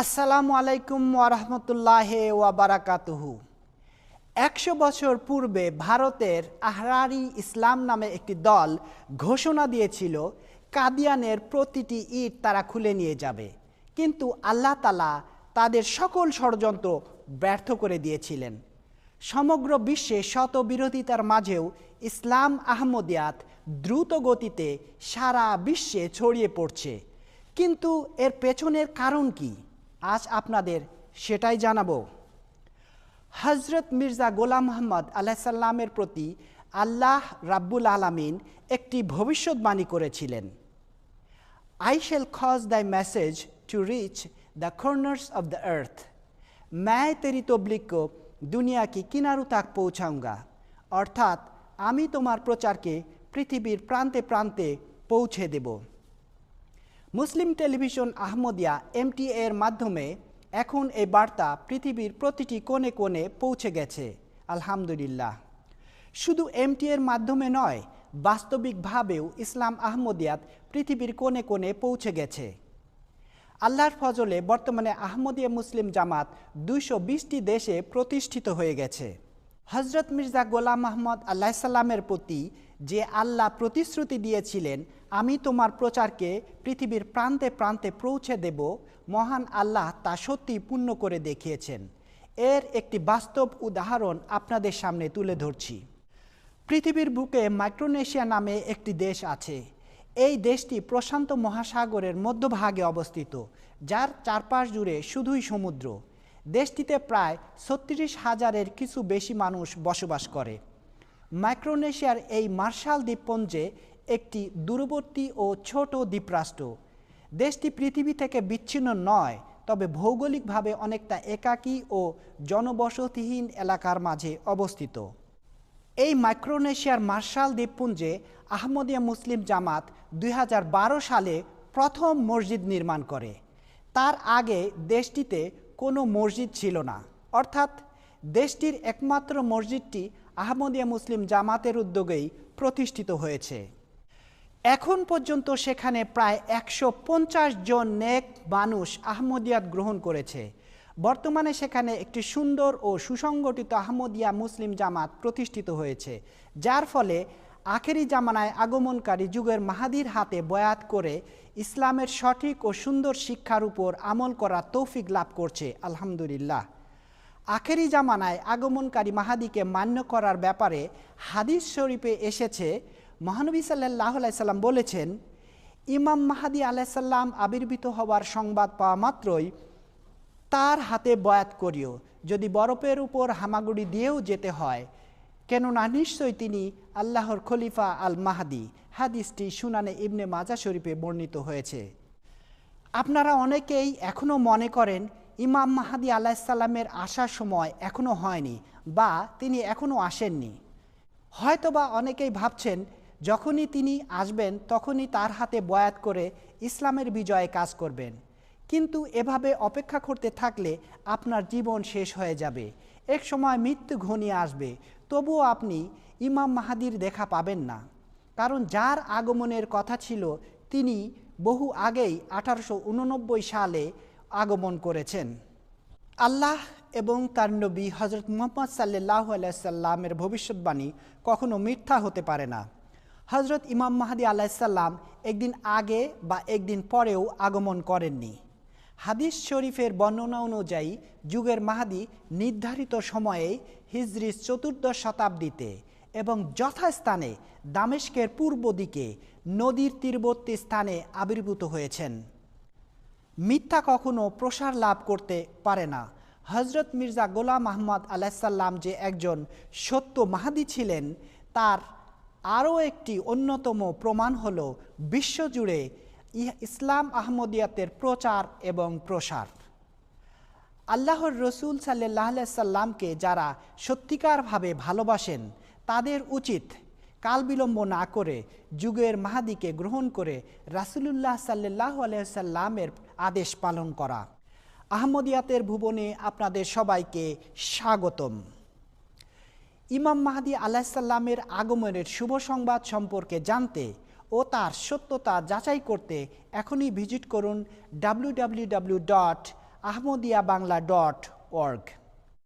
আসসালামু আলাইকুম ওয়ারহমতুল্লাহ ওয়াবারাকাতুহু একশো বছর পূর্বে ভারতের আহরারি ইসলাম নামে একটি দল ঘোষণা দিয়েছিল, কাদিয়ানের প্রতিটি ইট তারা খুলে নিয়ে যাবে। কিন্তু আল্লাহ তালা তাদের সকল ষড়যন্ত্র ব্যর্থ করে দিয়েছিলেন। সমগ্র বিশ্বে শত বিরোধিতার মাঝেও ইসলাম আহমদিয়াত দ্রুত গতিতে সারা বিশ্বে ছড়িয়ে পড়ছে। কিন্তু এর পেছনের কারণ কি? আজ আপনাদের সেটাই জানাবো হজরত মির্জা গোলাম মোহাম্মদ আলাইসাল্লামের প্রতি আল্লাহ রাব্বুল আলামিন একটি ভবিষ্যৎবাণী করেছিলেন I shall cause thy message to reach the corners of the earth. मैं तेरी तबलीग को दुनिया की किनारों तक पहुंचाऊंगा অর্থাৎ আমি তোমার প্রচারকে পৃথিবীর প্রান্তে প্রান্তে পৌঁছে দেব মুসলিম টেলিভিশন আহমদিয়া এমটি এর মাধ্যমে এখন এই বার্তা পৃথিবীর প্রতিটি কোণে কোণে পৌঁছে গেছে। আলহামদুলিল্লাহ। শুধু এমটি এর মাধ্যমে নয়, বাস্তবিকভাবেও ইসলাম আহমদিয়াত পৃথিবীর কোণে কোণে পৌঁছে গেছে। আল্লাহর ফজলে বর্তমানে আহমদিয়া মুসলিম জামাত দুইশো দেশে প্রতিষ্ঠিত হয়ে গেছে। হজরত মির্জা গোলাম মাহমদ আল্লাহ সাল্লামের প্রতি যে আল্লাহ প্রতিশ্রুতি দিয়েছিলেন, আমি তোমার প্রচারকে পৃথিবীর প্রান্তে প্রান্তে পৌঁছে দেব, মহান আল্লাহ তা সত্যি পূর্ণ করে দেখিয়েছেন। এর একটি বাস্তব উদাহরণ আপনাদের সামনে তুলে ধরছি। পৃথিবীর বুকে মাইক্রোনেশিয়া নামে একটি দেশ আছে। এই দেশটি প্রশান্ত মহাসাগরের মধ্যভাগে অবস্থিত, যার চারপাশ জুড়ে শুধুই সমুদ্র। দেশটিতে প্রায় ছত্রিশ হাজারের কিছু বেশি মানুষ বসবাস করে। মাইক্রোনেশিয়ার এই মার্শাল দ্বীপপুঞ্জে একটি দূরবর্তী ও ছোট দ্বীপরাষ্ট্র। দেশটি পৃথিবী থেকে বিচ্ছিন্ন নয়, তবে ভৌগোলিকভাবে অনেকটা একাকী ও জনবসতিহীন এলাকার মাঝে অবস্থিত। এই মাইক্রোনেশিয়ার মার্শাল দ্বীপপুঞ্জে আহমদিয়া মুসলিম জামাত দুই হাজার বারো সালে প্রথম মসজিদ নির্মাণ করে। তার আগে দেশটিতে কোনো মসজিদ ছিল না। অর্থাৎ দেশটির একমাত্র মসজিদটি আহমদিয়া মুসলিম জামাতের উদ্যোগেই প্রতিষ্ঠিত হয়েছে। এখন পর্যন্ত সেখানে প্রায় একশো পঞ্চাশ জন নেক মানুষ আহমদিয়াত গ্রহণ করেছে। বর্তমানে সেখানে একটি সুন্দর ও সুসংগঠিত আহমদিয়া মুসলিম জামাত প্রতিষ্ঠিত হয়েছে, যার ফলে আখেরি জামানায় আগমনকারী যুগের মাহাদির হাতে বয়াত করে ইসলামের সঠিক ও সুন্দর শিক্ষার উপর আমল করা তৌফিক লাভ করছে, আলহামদুলিল্লাহ। আখেরি জামানায় আগমনকারী মাহাদিকে মান্য করার ব্যাপারে হাদিস শরীফে এসেছে, মহানবী সাল্লাহ সাল্লাম বলেছেন, ইমাম মাহাদি আলাইসাল্লাম আবির্ভূত হওয়ার সংবাদ পাওয়া মাত্রই তার হাতে বয়াত করিও, যদি বরফের উপর হামাগুড়ি দিয়েও যেতে হয় কেননা নিশ্চয়ই তিনি আল্লাহর খলিফা আল মাহাদি হাদিসটি সুনানে ইবনে মাজা শরীফে বর্ণিত হয়েছে। আপনারা অনেকেই এখনও মনে করেন, ইমাম মাহাদি আলাহিসাল্লামের আসার সময় এখনও হয়নি বা তিনি এখনও আসেননি। হয়তোবা অনেকেই ভাবছেন, যখনই তিনি আসবেন তখনই তার হাতে বয়াত করে ইসলামের বিজয়ে কাজ করবেন। কিন্তু এভাবে অপেক্ষা করতে থাকলে আপনার জীবন শেষ হয়ে যাবে। এক সময় মৃত্যু ঘনিয়ে আসবে, তবুও আপনি ইমাম মাহাদির দেখা পাবেন না। কারণ যার আগমনের কথা ছিল, তিনি বহু আগেই আঠারোশো উননব্বই সালে আগমন করেছেন। আল্লাহ এবং তার নবী হজরত মোহাম্মদ সাল্লাহ আলাইসাল্লামের ভবিষ্যৎবাণী কখনো মিথ্যা হতে পারে না। হজরত ইমাম মাহাদি আলাইসাল্লাম একদিন আগে বা একদিন পরেও আগমন করেননি। হাদিস শরীফের বর্ণনা অনুযায়ী যুগের মাহাদি নির্ধারিত সময়ে হিজরিস চতুর্দশ শতাব্দীতে এবং যথাস্থানে দামেস্কের পূর্ব দিকে নদীর তীরবর্তী স্থানে আবির্ভূত হয়েছেন। মিথ্যা কখনো প্রসার লাভ করতে পারে না। হজরত মির্জা গোলাম আহমদ আলাহিসাল্লাম যে একজন সত্য মাহাদি ছিলেন, তার আরও একটি অন্যতম প্রমাণ হল বিশ্বজুড়ে ইসলাম আহমদিয়াতের প্রচার এবং প্রসার। আল্লাহর রসুল সাল্লাহ সাল্লামকে যারা সত্যিকারভাবে ভালোবাসেন, তাদের উচিত কাল বিলম্ব না করে যুগের মাহাদিকে গ্রহণ করে রাসুলুল্লাহ সাল্লাহ আলহামের আদেশ পালন করা। আহমদিয়াতের ভুবনে আপনাদের সবাইকে স্বাগতম। ইমাম মাহাদি আলাহিসাল্লামের আগমনের শুভ সংবাদ সম্পর্কে জানতে ও তার সত্যতা যাচাই করতে এখনই ভিজিট করুন W W W dot Ahmadiyya Bangla dot org